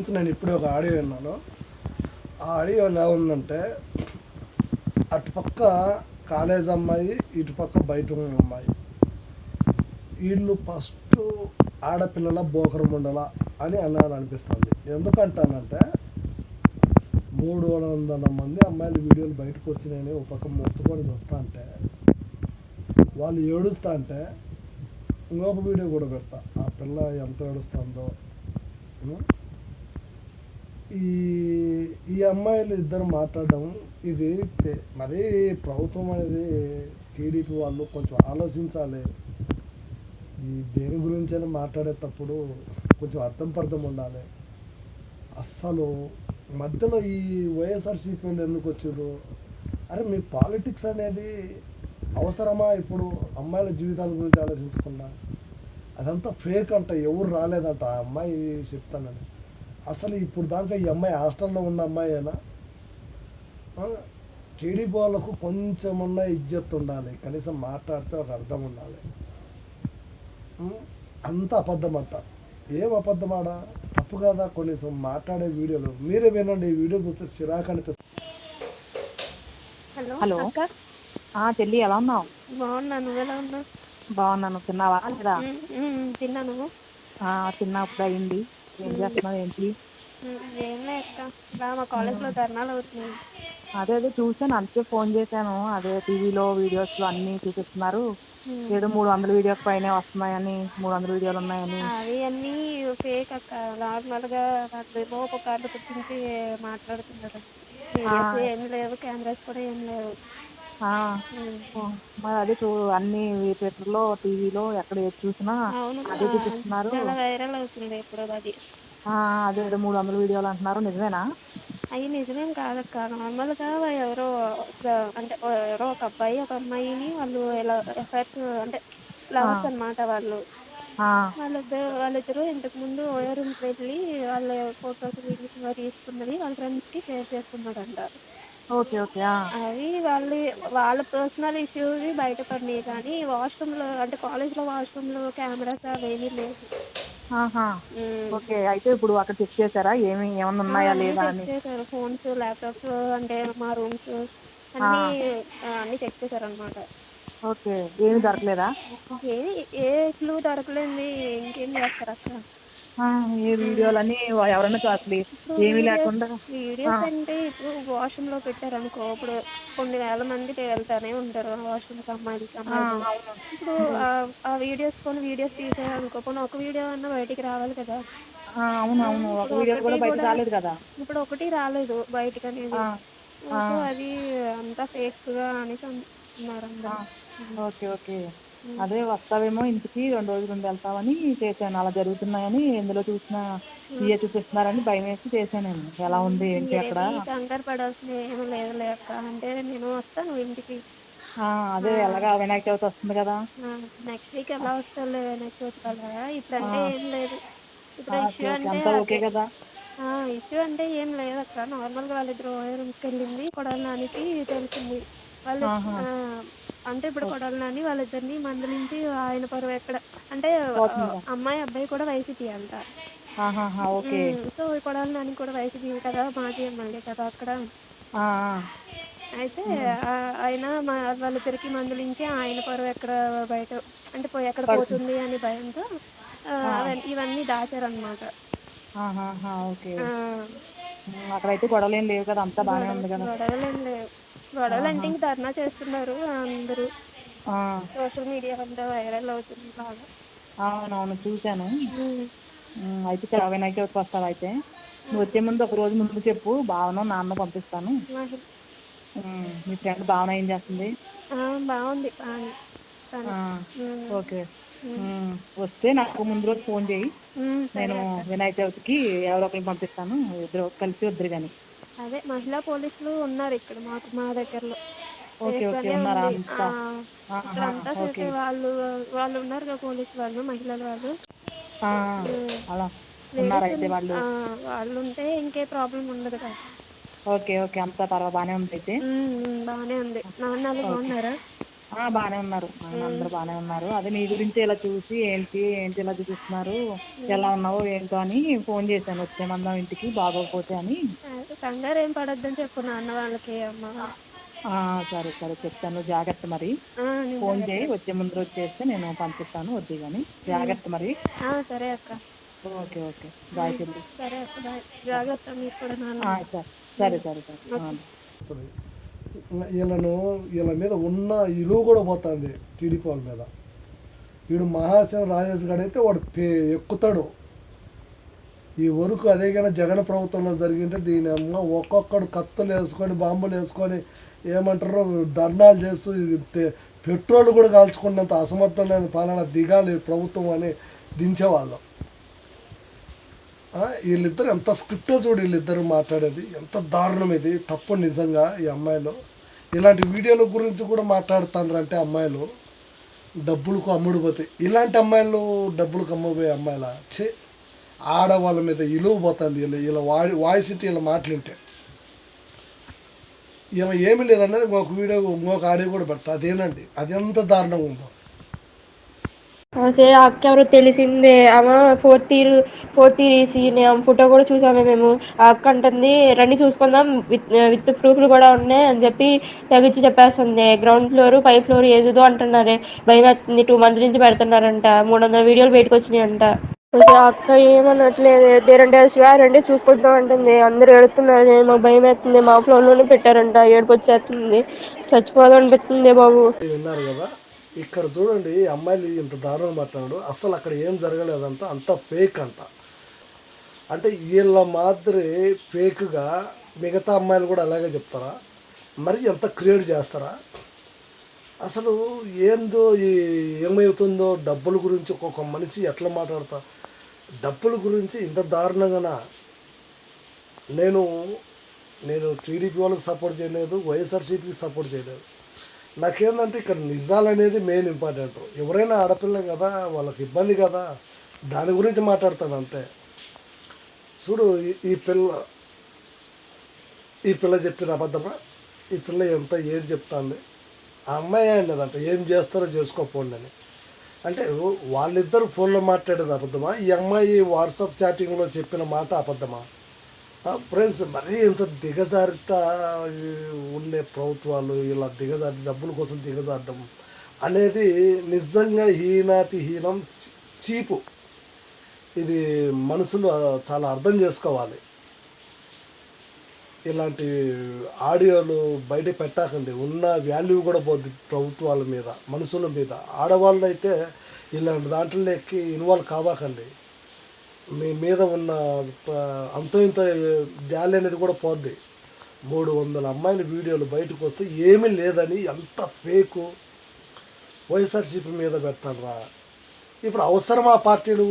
Friends నేను ఇప్పుడు ఒక ఆడియో విన్నాను. ఆ ఆడియో ఎలా ఉందంటే అటుపక్క కాలేజ్ అమ్మాయి ఇటుపక్క బయట ఉన్న అమ్మాయి. వీళ్ళు ఫస్ట్ ఆడపిల్లల బోకరం ఉండలా అని అన్నారు అనిపిస్తుంది. ఎందుకంటానంటే మూడు వందల మంది అమ్మాయిల వీడియోలు బయటకు వచ్చినాయని ఒక పక్క మొత్తుకొని వస్తా అంటే వాళ్ళు ఏడుస్తా అంటే ఇంకొక వీడియో కూడా పెడతా. ఆ పిల్ల ఎంత ఏడుస్తుందో ఈ ఈ అమ్మాయిలు ఇద్దరు మాట్లాడడం ఇది మరీ ప్రభుత్వం అనేది టీడీపీ వాళ్ళు కొంచెం ఆలోచించాలి. ఈ దేని గురించి అయినా మాట్లాడేటప్పుడు కొంచెం అర్థం పర్థం ఉండాలి. అస్సలు మధ్యలో ఈ వైఎస్ఆర్సీపీ వాళ్ళు ఎందుకు వచ్చారు అరే మీ పాలిటిక్స్ అనేది అవసరమా ఇప్పుడు? అమ్మాయిల జీవితాల గురించి ఆలోచించకుండా అదంతా ఫేక్ అంట ఎవరు రాలేదంట ఆ అమ్మాయి చెప్తానని. అసలు ఇప్పుడు దాకా ఈ అమ్మాయి హాస్టల్లో ఉన్న అమ్మాయేనా? టీడీపీ వాళ్ళకు కొంచెమన్నా ఇజ్జత్ ఉండాలి కనీసం మాట్లాడితే ఒక అర్థం ఉండాలి? అంత అబద్ధం అంట. ఏం అబద్ధం ఆడ? తప్పు కదా? కొన్నిసం మాట్లాడే వీడియోలు. మీరే వినండి ఈ వీడియో చూస్తే చిరాకు అనిపిస్తుంది. Hello hello. అక్క. ఆ చెల్లి ఎలా ఉన్నావు? బాగున్నా నువ్వెలా ఉన్నావు? బాగున్నాను తిన్నావా? లేదా? తిన్నా నువ్వు? అయింది. ఏం చేస్తున్నావు ఏంటి? ఏం లే అక్క. ఇలా మా కాలేజ్లో ధర్నాలు అవుతున్నాయి. అదే అదే చూసాను అందుకే ఫోన్ చేశాను. అదే టీవీలో వీడియోస్ అన్నీ చూపిస్తున్నారు. ఏదో మూడు వందల వీడియోస్ పైన వస్తున్నాయని మూడు వందల వీడియోలు ఉన్నాయని. అవి అన్నీ ఫేక్ అక్క. నార్మల్గా వాళ్ళేమో ఒక కార్డు గురించి మాట్లాడుతున్నారు. ఏం లేవు కెమెరాస్ కూడా ఏం లేవు. మరి అదే చూ అన్ని ట్విట్టర్లో టీవీలో ఎక్కడ ఏది చూసినా అదే చూపిస్తున్నారు. చాలా వైరల్ అవుతుంది ఇప్పుడు అది. అదే ఏదో మూడు వందల వీడియోలు అంటున్నారు. నిజమేనా? అవి నిజమేం కాదక్క. నార్మల్గా ఎవరో అంటే ఎవరో ఒక అబ్బాయి ఒక అమ్మాయిని వాళ్ళు ఎలా ఎఫర్ట్ అంటే లవర్స్ అన్నమాట వాళ్ళు. వాళ్ళిద్దరు వాళ్ళిద్దరు ఇంతకు ముందు ఓయో రూమ్కి వెళ్ళి వాళ్ళ ఫొటోస్ వీడియోస్ తీసుకున్నది వాళ్ళ ఫ్రెండ్స్కి షేర్ చేసుకున్నాడంట ఓకే ఓకే అవి వాళ్ళు వాళ్ళ పర్సనల్ ఇష్యూస్ బయటపడినాయి కానీ వాష్రూమ్లో అంటే కాలేజ్లో వాష్రూమ్లో కెమెరాస్ అవేమీ లేవు. ఓకే అయితే ఇప్పుడు అక్కడ చెక్ చేశారా? ఏమి ఏమన్నా ఉన్నాయా లేదా అని? చేశారు. ఫోన్స్ ల్యాప్టాప్స్ అంటే మా రూమ్స్ అన్నీ అన్నీ చెక్ చేశారు అనమాట ఓకే ఏమి దొరకలేదా? ఏది ఏ క్లూ దొరకలేంది ఇంకేం చేస్తారు అక్కడ? ఏ వీడియోలని ఎవరైనా అసలు ఏమీ లేకుండా వీడియోస్ అంటే ఇప్పుడు వాష్రూమ్లో పెట్టారు అనుకో ఇప్పుడు కొన్ని వేల మంది వెళ్తానే ఉంటారు వాష్రూమ్కి అమ్మాయిలు. ఇప్పుడు ఆ- వీడియోస్ కొన్ని వీడియోస్ తీసారు అనుకో కొన్ని ఒక వీడియో అన్నా బయటికి రావాలి కదా. ఆ, అవును అవును. ఒక వీడియో కూడా బయట రాలేదు కదా. ఇప్పుడు ఒకటి రాలేదు బయటకు అనేది అది అంతా ఫేక్గా అనేసి అంటున్నారు ఓకే ఓకే. అదే వస్తావేమో ఇంటికి రెండు రోజులు ఉండి వెళ్తామని చేశాను. అలా జరుగుతున్నాయని ఎందులో చూసినా ఇయే చూపిస్తున్నారని భయం వేసి చేశాను. నేను ఎలా ఉంది ఏంటి అక్కడ? కంగారు పడాల్సిన ఏమీ లేదు లేక అంటే నేను వస్తాను ఇంటికి. ఆ, అదే ఎలాగా వినాయక చవితి వస్తుంది కదా? నెక్స్ట్ వీక్ ఎలా వస్తాలే నెక్స్ట్ వస్తాలే ఇప్పుడంటే ఏం లేదు. ఇప్పుడు ఇష్యూ అంటే అంతా ఓకే కదా? ఇష్యూ అంటే ఏం లేదు అక్క. నార్మల్గా వాళ్ళిద్దరు రూమ్కి వెళ్ళింది. కొడాలి నానికి తెలిసింది. వాళ్ళు అంటే ఇప్పుడు కొడాలి నాని వాళ్ళిద్దరిని మందలించి ఆయన పరువు ఎక్కడ అంటే అమ్మాయి అబ్బాయి కూడా వైసీపీ అంట. సో కొడాలి నాని కూడా వైసీపీ కదా మాజీ ఎమ్మెల్యే కదా అక్కడ. అయితే ఆయన మా వాళ్ళిద్దరికి మందులించి ఆయన పరువు ఎక్కడ బయట అంటే ఎక్కడ పోతుంది అని భయంతో ఇవన్నీ దాచారనమాట అక్కడైతే గొడవలు లేవు కదా అంతా బాగానే ఉంది కదా. గొడవలు లేవు. గొడవలు అంటే ఇంక ధర్నా చేస్తున్నారు అందరూ. ఆ, సోషల్ మీడియా అంతా వైరల్ అవుతుంది బాగా. అవునవును చూశాను. అయితే చాలా వినాయక చవితికి వస్తావా అయితే? నువ్వు వచ్చే ముందు ఒక రోజు ముందు చెప్పు భావన నాన్న పంపిస్తాను. మీ ఫ్రెండ్ భావన ఏం చేస్తుంది? ఆ, బాగుంది. ఓకే. వస్తే నాకు ముందు రోజు ఫోన్ చేయి. నేను వినాయక చవితికి ఎవరో ఒకరిని పంపిస్తాను ఇద్దరు కలిసి వద్దరు కానీ అదే మహిళా పోలీసులు ఉన్నారు ఇక్కడ మాకు మా దగ్గరలో. ఓకే. అంతా? చేసే వాళ్ళు వాళ్ళు ఉన్నారు కదా పోలీసు వాళ్ళు మహిళల వాళ్ళు. ఆ, అలా ఉన్నారా అయితే వాళ్ళు. ఆ, వాళ్ళు ఉంటే ఇంకే ప్రాబ్లం ఉండదు కదా. ఓకే ఓకే అంతా పర్వా బాగానే ఉంది అయితే ఉమ్, ఉమ్, బాగానే ఉంది. నాన్న వాళ్ళు బాగున్నారా? బాగానే ఉన్నారు. అందరూ బాగానే ఉన్నారు. అదే నీ గురించి ఇలా చూసి ఏంటి ఏంటి ఇలా చూపిస్తున్నారు ఎలా ఉన్నావో ఏంటో అని ఫోన్ చేశాను. వచ్చేమందాం ఇంటికి బాగోకపోతే అని. కంగారు ఏం పడొద్దని చెప్పు నాన్న వాళ్ళకి అమ్మ. ఆ, సరే సరే చెప్తాను. జాగ్రత్త మరి. ఫోన్ చేయి వచ్చే ముందు రోజు చేస్తే నేను పంపిస్తాను. వద్దు కానీ జాగ్రత్త మరి. సరే అక్క. Okay okay. బాయ్ చెల్లి. సరే అక్క బాయ్. జాగ్రత్త మీరు కూడా సరే. సరే సరే. వీళ్ళను వీళ్ళ మీద ఉన్న ఇలువ కూడా పోతుంది టీడీపీ వాళ్ళ మీద. వీడు మహాశివ రాజేష్ గారు అయితే వాడు పే ఎక్కుతాడు. ఈ వరకు అదేగైనా జగన్ ప్రభుత్వంలో జరిగింటే దీని అమ్మ ఒక్కొక్కడు కత్తులు వేసుకొని బాంబులు వేసుకొని ఏమంటారో ధర్నాలు చేస్తూ పెట్రోల్ కూడా కాల్చుకున్నంత అసమర్థమైన పాలన దిగాలి ప్రభుత్వం అని దించేవాళ్ళం. వీళ్ళిద్దరు ఎంత స్క్రిప్టో చూడు వీళ్ళిద్దరు మాట్లాడేది ఎంత దారుణం ఇది తప్పు నిజంగా ఈ అమ్మాయిలు. ఇలాంటి వీడియోల గురించి కూడా మాట్లాడుతాండ్రంటే అమ్మాయిలు డబ్బులకు అమ్ముడు పోతాయి ఇలాంటి అమ్మాయిలు డబ్బులకు అమ్మబోయే అమ్మాయిల? చే ఆడవాళ్ళ మీద ఇలువ పోతుంది వీళ్ళు. వీళ్ళ వాడి వాయిస్ ఇంటి వీళ్ళ మాటలుంటే ఈమె ఏమీ లేదన్నది ఇంకొక వీడియో ఇంకొక ఆడియో కూడా పెడతా. అదేనండి అది ఎంత దారుణంగా ఉందో. సే అక్క ఎవరో తెలిసిందే ఆమె fourth year fourth year EC ఆమె ఫోటో కూడా చూసామే మేము. ఆ అక్క అంటుంది రండి చూసుకుందాం విత్ విత్ ప్రూఫ్లు కూడా ఉన్నాయి అని చెప్పి తగ్గించి చెప్పేస్తుంది. గ్రౌండ్ ఫ్లోర్ పై ఫ్లోర్ ఏదేదో అంటున్నారే. భయం వేస్తుంది టూ మంత్స్ నుంచి పెడుతున్నారంట మూడు వందల వీడియోలు బయటకు వచ్చినాయి అంట అక్క ఏమనట్లేదు దేరంటే రండి చూసుకుంటాం అంటుంది. అందరూ ఎడుతున్నారు మాకు భయం వేస్తుంది మా ఫ్లోర్లోనే పెట్టారంట ఏడుపు వచ్చేస్తుంది చచ్చిపోవాలనిపిస్తుంది బాబు. విన్నారు కదా ఇక్కడ చూడండి అమ్మాయిలు ఇంత దారుణం పట్టినాడు అసలు అక్కడ ఏం జరగలేదంట అంత ఫేక్ అంట. అంటే వీళ్ళ మాదిరి ఫేక్గా మిగతా అమ్మాయిలు కూడా అలాగే చెప్తారా? మరి ఎంత క్రియేట్ చేస్తారా? అసలు ఏందో ఈ ఏమవుతుందో డబ్బుల గురించి ఒక్కొక్క మనిషి ఎట్లా మాట్లాడతా? డబ్బుల గురించి ఇంత దారుణంగానా? నేను నేను టీడీపీ వాళ్ళకి సపోర్ట్ చేయలేదు వైఎస్ఆర్సీపీకి సపోర్ట్ చేయలేదు. నాకేందంటే ఇక్కడ నిజాలు అనేది మెయిన్ ఇంపార్టెంట్ ఎవరైనా ఆడపిల్ల కదా వాళ్ళకి ఇబ్బంది కదా దాని గురించి మాట్లాడతాను అంతే. చూడు ఈ- పిల్ల ఈ పిల్ల చెప్పిన అబద్ధమా? ఈ పిల్ల ఎంత ఏది చెప్తాంది? ఆ అమ్మాయి అనేదంట ఏం చేస్తారో చేసుకోపోండి అని. అంటే వాళ్ళిద్దరు ఫోన్లో మాట్లాడేది అబద్ధమా? ఈ అమ్మాయి వాట్సాప్ చాటింగ్లో చెప్పిన మాట అబద్ధమా? ఫ్రెండ్స్ మరీ ఇంత దిగజారిత ఉండే ప్రభుత్వాలు ఇలా దిగజారి డబ్బుల కోసం దిగజారడం అనేది నిజంగా హీనాతి హీనం చీపు. ఇది మనసులో చాలా అర్థం చేసుకోవాలి. ఇలాంటి ఆడియోలు బయట పెట్టకండి. ఉన్న వాల్యూ కూడా పోద్ది ప్రభుత్వాల మీద మనుషుల మీద. ఆడవాళ్ళు అయితే ఇలాంటి దాంట్లో ఎక్కి ఇన్వాల్వ్ కావాకండి. మీ మీద ఉన్న అంత అంతో ఇంత గాలి అనేది కూడా పోద్ది. మూడు వందల అమ్మాయిల వీడియోలు బయటకు వస్తే ఏమీ లేదని ఎంత ఫేకు వైఎస్ఆర్సీపీ మీద పెడతారా ఇప్పుడు అవసరమా పార్టీలు?